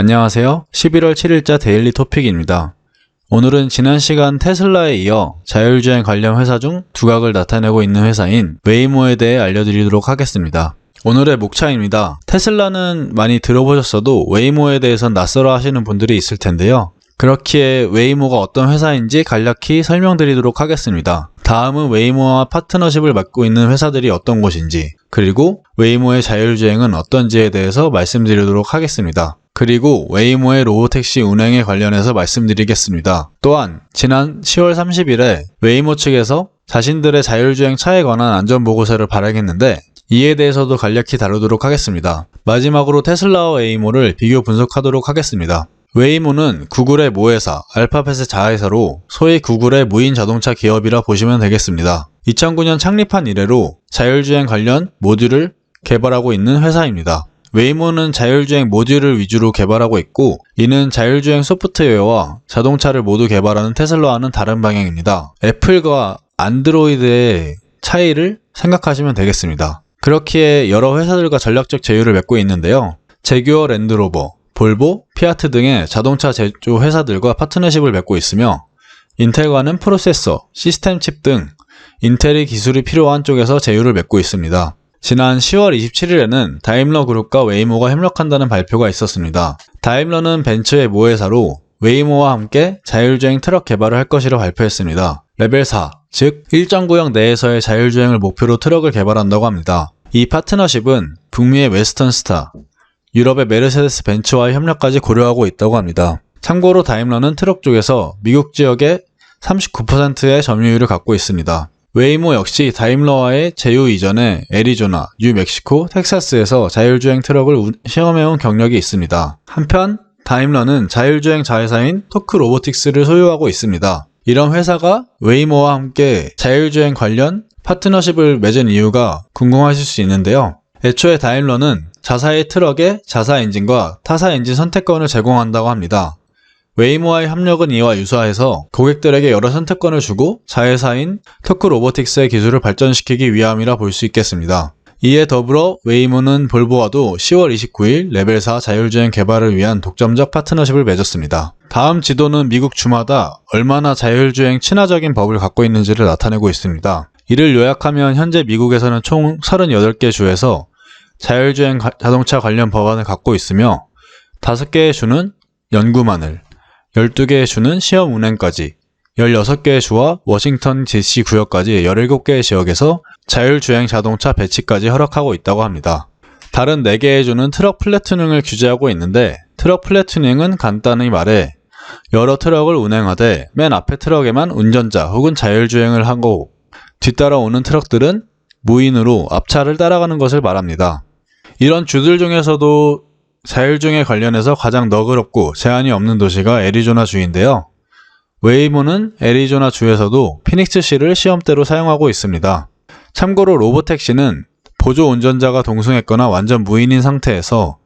안녕하세요. 11월 7일자 데일리 토픽입니다. 오늘은 지난 시간 테슬라에 이어 자율주행 관련 회사 중 두각을 나타내고 있는 회사인 웨이모에 대해 알려드리도록 하겠습니다. 오늘의 목차입니다. 테슬라는 많이 들어보셨어도 웨이모에 대해선 낯설어 하시는 분들이 있을 텐데요. 그렇기에 웨이모가 어떤 회사인지 간략히 설명드리도록 하겠습니다. 다음은 웨이모와 파트너십을 맡고 있는 회사들이 어떤 곳인지, 그리고 웨이모의 자율주행은 어떤지에 대해서 말씀드리도록 하겠습니다. 그리고 웨이모의 로보택시 운행에 관련해서 말씀드리겠습니다. 또한 지난 10월 30일에 웨이모 측에서 자신들의 자율주행 차에 관한 안전보고서를 발행했는데 이에 대해서도 간략히 다루도록 하겠습니다. 마지막으로 테슬라와 웨이모를 비교 분석하도록 하겠습니다. 웨이모는 구글의 모회사, 알파벳의 자회사로 소위 구글의 무인 자동차 기업이라 보시면 되겠습니다. 2009년 창립한 이래로 자율주행 관련 모듈을 개발하고 있는 회사입니다. 웨이모는 자율주행 모듈을 위주로 개발하고 있고 이는 자율주행 소프트웨어와 자동차를 모두 개발하는 테슬라와는 다른 방향입니다. 애플과 안드로이드의 차이를 생각하시면 되겠습니다. 그렇기에 여러 회사들과 전략적 제휴를 맺고 있는데요. 제규어 랜드로버, 볼보, 피아트 등의 자동차 제조 회사들과 파트너십을 맺고 있으며 인텔과는 프로세서, 시스템 칩 등 인텔의 기술이 필요한 쪽에서 제휴를 맺고 있습니다. 지난 10월 27일에는 다임러 그룹과 웨이모가 협력한다는 발표가 있었습니다. 다임러는 벤츠의 모회사로 웨이모와 함께 자율주행 트럭 개발을 할 것이라 발표했습니다. 레벨 4, 즉 일정 구역 내에서의 자율주행을 목표로 트럭을 개발한다고 합니다. 이 파트너십은 북미의 웨스턴 스타, 유럽의 메르세데스 벤츠와의 협력까지 고려하고 있다고 합니다. 참고로 다임러는 트럭 쪽에서 미국 지역의 39%의 점유율을 갖고 있습니다. 웨이모 역시 다임러와의 제휴 이전에 애리조나, 뉴멕시코, 텍사스에서 자율주행 트럭을 우- 시험해온 경력이 있습니다. 한편 다임러는 자율주행 자회사인 토크 로보틱스를 소유하고 있습니다. 이런 회사가 웨이모와 함께 자율주행 관련 파트너십을 맺은 이유가 궁금하실 수 있는데요. 애초에 다임러는 자사의 트럭에 자사 엔진과 타사 엔진 선택권을 제공한다고 합니다. 웨이모와의 협력은 이와 유사해서 고객들에게 여러 선택권을 주고 자회사인 토크 로보틱스의 기술을 발전시키기 위함이라 볼 수 있겠습니다. 이에 더불어 웨이모는 볼보와도 10월 29일 레벨 4 자율주행 개발을 위한 독점적 파트너십을 맺었습니다. 다음 지도는 미국 주마다 얼마나 자율주행 친화적인 법을 갖고 있는지를 나타내고 있습니다. 이를 요약하면 현재 미국에서는 총 38개 주에서 자율주행 가- 자동차 관련 법안을 갖고 있으며 5개의 주는 연구만을, 12개의 주는 시험 운행까지, 16개의 주와 워싱턴 DC 구역까지 17개의 지역에서 자율주행 자동차 배치까지 허락하고 있다고 합니다. 다른 4개의 주는 트럭 플랫튜닝을 규제하고 있는데 트럭 플랫튜닝은 간단히 말해 여러 트럭을 운행하되 맨 앞에 트럭에만 운전자 혹은 자율주행을 하고 뒤따라 오는 트럭들은 무인으로 앞차를 따라가는 것을 말합니다. 이런 주들 중에서도 자율주행에 관련해서 가장 너그럽고 제한이 없는 도시가 애리조나 주인데요. 웨이모는 애리조나 주에서도 피닉스시를 시험대로 사용하고 있습니다. 참고로 로보택시는 보조 운전자가 동승했거나 완전 무인인 상태에서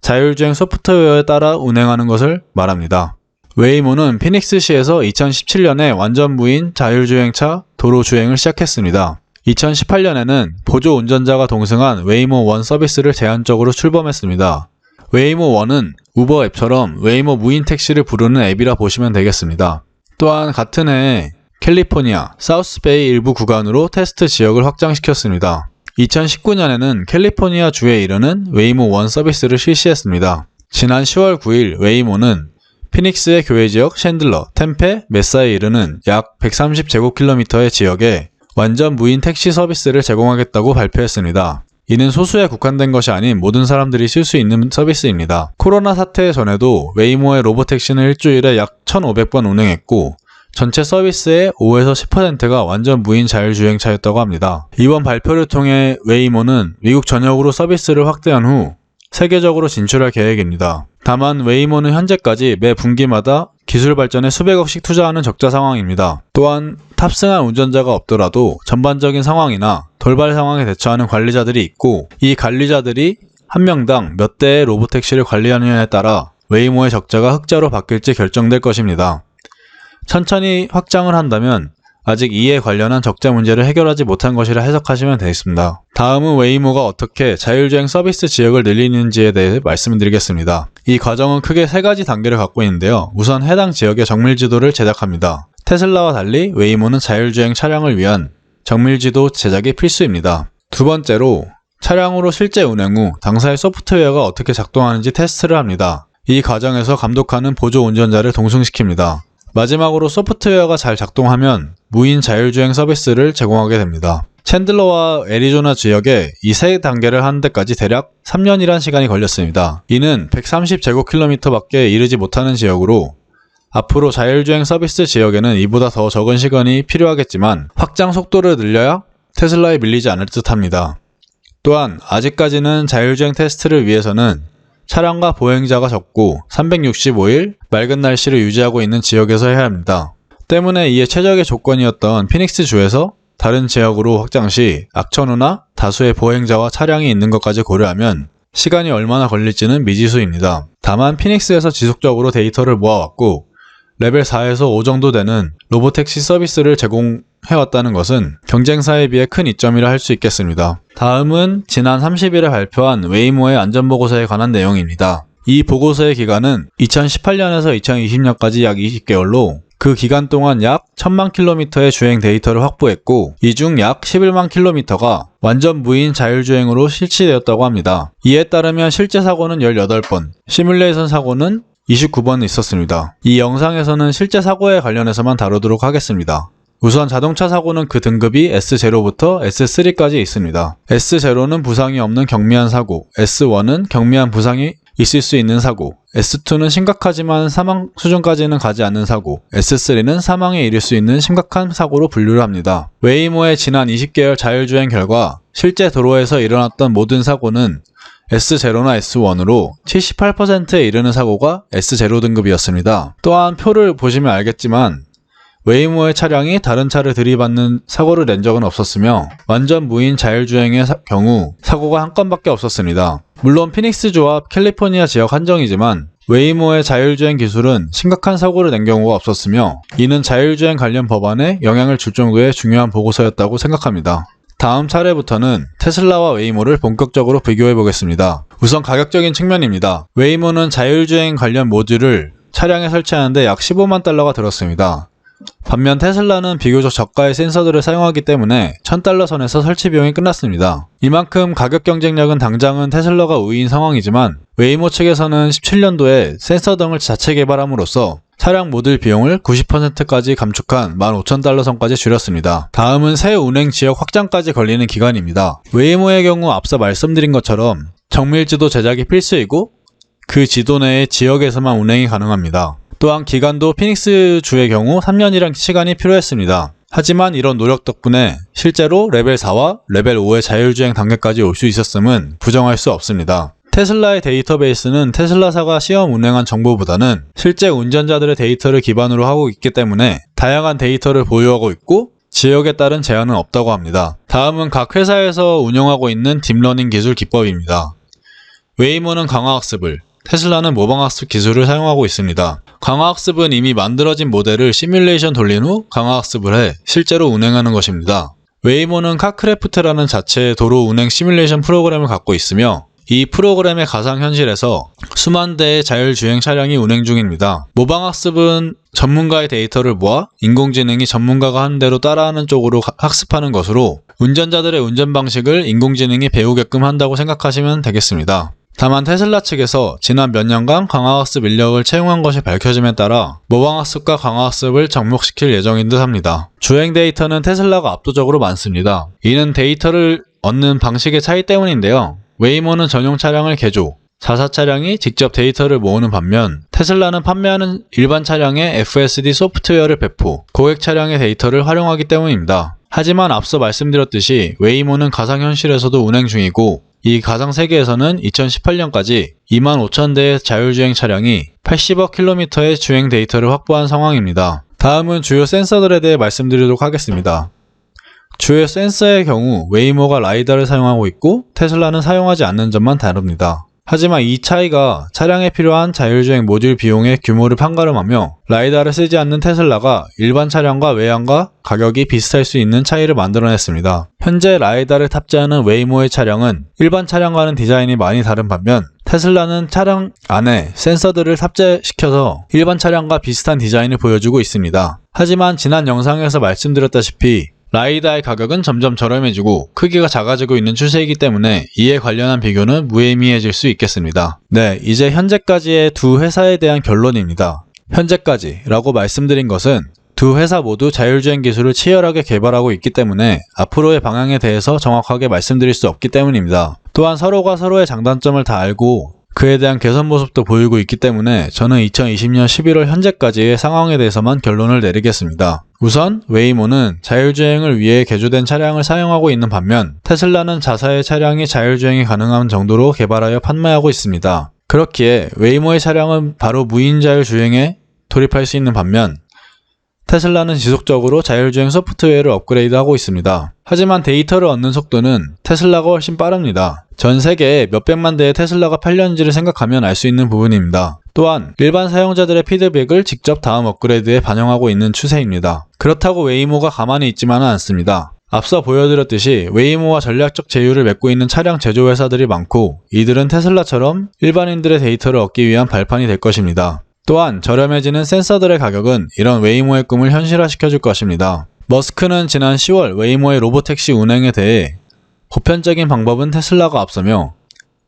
자율주행 소프트웨어에 따라 운행하는 것을 말합니다. 웨이모는 피닉스시에서 2017년에 완전 무인 자율주행차 도로 주행을 시작했습니다. 2018년에는 보조 운전자가 동승한 웨이모 원 서비스를 제한적으로 출범했습니다. 웨이모 1은 우버 앱처럼 웨이모 무인 택시를 부르는 앱이라 보시면 되겠습니다. 또한 같은 해에 캘리포니아, 사우스베이 일부 구간으로 테스트 지역을 확장시켰습니다. 2019년에는 캘리포니아 주에 이르는 웨이모 1 서비스를 실시했습니다. 지난 10월 9일 웨이모는 피닉스의 교외 지역 쉔들러, 템페, 메사에 이르는 약 130제곱킬로미터의 지역에 완전 무인 택시 서비스를 제공하겠다고 발표했습니다. 이는 소수에 국한된 것이 아닌 모든 사람들이 쓸 수 있는 서비스입니다. 코로나 사태 전에도 웨이모의 로보택시는 일주일에 약 1,500번 운행했고 전체 서비스의 5에서 10%가 완전 무인 자율주행차였다고 합니다. 이번 발표를 통해 웨이모는 미국 전역으로 서비스를 확대한 후 세계적으로 진출할 계획입니다. 다만 웨이모는 현재까지 매 분기마다 기술 발전에 수백억씩 투자하는 적자 상황입니다. 또한 탑승한 운전자가 없더라도 전반적인 상황이나 돌발 상황에 대처하는 관리자들이 있고 이 관리자들이 한 명당 몇 대의 로보택시를 관리하느냐에 따라 웨이모의 적자가 흑자로 바뀔지 결정될 것입니다. 천천히 확장을 한다면 아직 이에 관련한 적자 문제를 해결하지 못한 것이라 해석하시면 되겠습니다. 다음은 웨이모가 어떻게 자율주행 서비스 지역을 늘리는지에 대해 말씀드리겠습니다. 이 과정은 크게 세 가지 단계를 갖고 있는데요. 우선 해당 지역의 정밀 지도를 제작합니다. 테슬라와 달리 웨이모는 자율주행 차량을 위한 정밀 지도 제작이 필수입니다. 두 번째로 차량으로 실제 운행 후 당사의 소프트웨어가 어떻게 작동하는지 테스트를 합니다. 이 과정에서 감독하는 보조 운전자를 동승시킵니다. 마지막으로 소프트웨어가 잘 작동하면 무인 자율주행 서비스를 제공하게 됩니다. 챈들러와 애리조나 지역에 이 세 단계를 하는 데까지 대략 3년이란 시간이 걸렸습니다. 이는 130제곱킬로미터밖에 이르지 못하는 지역으로 앞으로 자율주행 서비스 지역에는 이보다 더 적은 시간이 필요하겠지만 확장 속도를 늘려야 테슬라에 밀리지 않을 듯 합니다. 또한 아직까지는 자율주행 테스트를 위해서는 차량과 보행자가 적고 365일 맑은 날씨를 유지하고 있는 지역에서 해야 합니다. 때문에 이에 최적의 조건이었던 피닉스 주에서 다른 지역으로 확장 시 악천후나 다수의 보행자와 차량이 있는 것까지 고려하면 시간이 얼마나 걸릴지는 미지수입니다. 다만 피닉스에서 지속적으로 데이터를 모아왔고 레벨 4에서 5 정도 되는 로보택시 서비스를 제공해왔다는 것은 경쟁사에 비해 큰 이점이라 할 수 있겠습니다. 다음은 지난 30일에 발표한 웨이모의 안전보고서에 관한 내용입니다. 이 보고서의 기간은 2018년에서 2020년까지 약 20개월로 그 기간 동안 약 1000만 킬로미터의 주행 데이터를 확보했고 이 중 약 11만 킬로미터가 완전 무인 자율주행으로 실시되었다고 합니다. 이에 따르면 실제 사고는 18번, 시뮬레이션 사고는 29번 있었습니다. 이 영상에서는 실제 사고에 관련해서만 다루도록 하겠습니다. 우선 자동차 사고는 그 등급이 S0부터 S3까지 있습니다. S0는 부상이 없는 경미한 사고, S1은 경미한 부상이 있을 수 있는 사고, S2는 심각하지만 사망 수준까지는 가지 않는 사고, S3는 사망에 이를 수 있는 심각한 사고로 분류를 합니다. 웨이모의 지난 20개월 자율주행 결과 실제 도로에서 일어났던 모든 사고는 S0나 S1으로 78%에 이르는 사고가 S0 등급이었습니다. 또한 표를 보시면 알겠지만 웨이모의 차량이 다른 차를 들이받는 사고를 낸 적은 없었으며 완전 무인 자율주행의 사- 경우 사고가 한 건밖에 없었습니다. 물론 피닉스주와 캘리포니아 지역 한정이지만 웨이모의 자율주행 기술은 심각한 사고를 낸 경우가 없었으며 이는 자율주행 관련 법안에 영향을 줄 정도의 중요한 보고서였다고 생각합니다. 다음 차례부터는 테슬라와 웨이모를 본격적으로 비교해 보겠습니다. 우선 가격적인 측면입니다. 웨이모는 자율주행 관련 모듈을 차량에 설치하는데 약 15만 달러가 들었습니다. 반면 테슬라는 비교적 저가의 센서들을 사용하기 때문에 1000달러 선에서 설치 비용이 끝났습니다. 이만큼 가격 경쟁력은 당장은 테슬라가 우위인 상황이지만 웨이모 측에서는 17년도에 센서 등을 자체 개발함으로써 차량 모듈 비용을 90%까지 감축한 15,000달러 선까지 줄였습니다. 다음은 새 운행 지역 확장까지 걸리는 기간입니다. 웨이모의 경우 앞서 말씀드린 것처럼 정밀 지도 제작이 필수이고 그 지도 내의 지역에서만 운행이 가능합니다. 또한 기간도 피닉스 주의 경우 3년이란 시간이 필요했습니다. 하지만 이런 노력 덕분에 실제로 레벨 4와 레벨 5의 자율주행 단계까지 올 수 있었음은 부정할 수 없습니다. 테슬라의 데이터베이스는 테슬라사가 시험 운행한 정보보다는 실제 운전자들의 데이터를 기반으로 하고 있기 때문에 다양한 데이터를 보유하고 있고 지역에 따른 제한은 없다고 합니다. 다음은 각 회사에서 운영하고 있는 딥러닝 기술 기법입니다. 웨이모는 강화학습을, 테슬라는 모방학습 기술을 사용하고 있습니다. 강화학습은 이미 만들어진 모델을 시뮬레이션 돌린 후 강화학습을 해 실제로 운행하는 것입니다. 웨이모는 카크래프트라는 자체의 도로 운행 시뮬레이션 프로그램을 갖고 있으며 이 프로그램의 가상현실에서 수만 대의 자율주행 차량이 운행 중입니다. 모방학습은 전문가의 데이터를 모아 인공지능이 전문가가 하는 대로 따라하는 쪽으로 가- 학습하는 것으로 운전자들의 운전 방식을 인공지능이 배우게끔 한다고 생각하시면 되겠습니다. 다만 테슬라 측에서 지난 몇 년간 강화학습 인력을 채용한 것이 밝혀짐에 따라 모방학습과 강화학습을 접목시킬 예정인 듯 합니다. 주행 데이터는 테슬라가 압도적으로 많습니다. 이는 데이터를 얻는 방식의 차이 때문인데요. 웨이모는 전용 차량을 개조, 자사 차량이 직접 데이터를 모으는 반면 테슬라는 판매하는 일반 차량에 FSD 소프트웨어를 배포, 고객 차량의 데이터를 활용하기 때문입니다. 하지만 앞서 말씀드렸듯이 웨이모는 가상현실에서도 운행 중이고 이 가상 세계에서는 2018년까지 2만 5천 대의 자율주행 차량이 80억 킬로미터의 주행 데이터를 확보한 상황입니다. 다음은 주요 센서들에 대해 말씀드리도록 하겠습니다. 주요 센서의 경우 웨이모가 라이다를 사용하고 있고 테슬라는 사용하지 않는 점만 다릅니다. 하지만 이 차이가 차량에 필요한 자율주행 모듈 비용의 규모를 판가름하며 라이다를 쓰지 않는 테슬라가 일반 차량과 외양과 가격이 비슷할 수 있는 차이를 만들어냈습니다. 현재 라이다를 탑재하는 웨이모의 차량은 일반 차량과는 디자인이 많이 다른 반면 테슬라는 차량 안에 센서들을 탑재시켜서 일반 차량과 비슷한 디자인을 보여주고 있습니다. 하지만 지난 영상에서 말씀드렸다시피 라이다의 가격은 점점 저렴해지고 크기가 작아지고 있는 추세이기 때문에 이에 관련한 비교는 무의미해질 수 있겠습니다. 네, 이제 현재까지의 두 회사에 대한 결론입니다. 현재까지 라고 말씀드린 것은 두 회사 모두 자율주행 기술을 치열하게 개발하고 있기 때문에 앞으로의 방향에 대해서 정확하게 말씀드릴 수 없기 때문입니다. 또한 서로가 서로의 장단점을 다 알고 그에 대한 개선 모습도 보이고 있기 때문에 저는 2020년 11월 현재까지의 상황에 대해서만 결론을 내리겠습니다. 우선 웨이모는 자율주행을 위해 개조된 차량을 사용하고 있는 반면 테슬라는 자사의 차량이 자율주행이 가능한 정도로 개발하여 판매하고 있습니다. 그렇기에 웨이모의 차량은 바로 무인 자율주행에 돌입할 수 있는 반면 테슬라는 지속적으로 자율주행 소프트웨어를 업그레이드하고 있습니다. 하지만 데이터를 얻는 속도는 테슬라가 훨씬 빠릅니다. 전 세계에 몇백만 대의 테슬라가 팔렸는지를 생각하면 알 수 있는 부분입니다. 또한 일반 사용자들의 피드백을 직접 다음 업그레이드에 반영하고 있는 추세입니다. 그렇다고 웨이모가 가만히 있지만은 않습니다. 앞서 보여드렸듯이 웨이모와 전략적 제휴를 맺고 있는 차량 제조 회사들이 많고 이들은 테슬라처럼 일반인들의 데이터를 얻기 위한 발판이 될 것입니다. 또한 저렴해지는 센서들의 가격은 이런 웨이모의 꿈을 현실화시켜줄 것입니다. 머스크는 지난 10월 웨이모의 로보택시 운행에 대해 보편적인 방법은 테슬라가 앞서며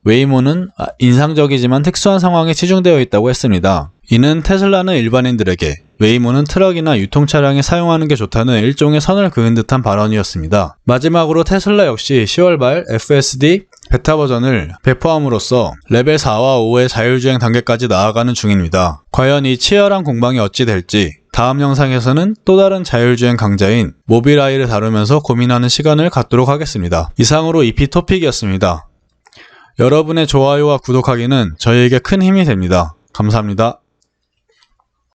웨이모는 아, 인상적이지만 특수한 상황에 치중되어 있다고 했습니다. 이는 테슬라는 일반인들에게 웨이모는 트럭이나 유통 차량에 사용하는 게 좋다는 일종의 선을 그은 듯한 발언이었습니다. 마지막으로 테슬라 역시 10월 말 FSD 베타 버전을 배포함으로써 레벨 4와 5의 자율주행 단계까지 나아가는 중입니다. 과연 이 치열한 공방이 어찌 될지 다음 영상에서는 또 다른 자율주행 강자인 모빌아이를 다루면서 고민하는 시간을 갖도록 하겠습니다. 이상으로 EP 토픽이었습니다. 여러분의 좋아요와 구독하기는 저희에게 큰 힘이 됩니다. 감사합니다.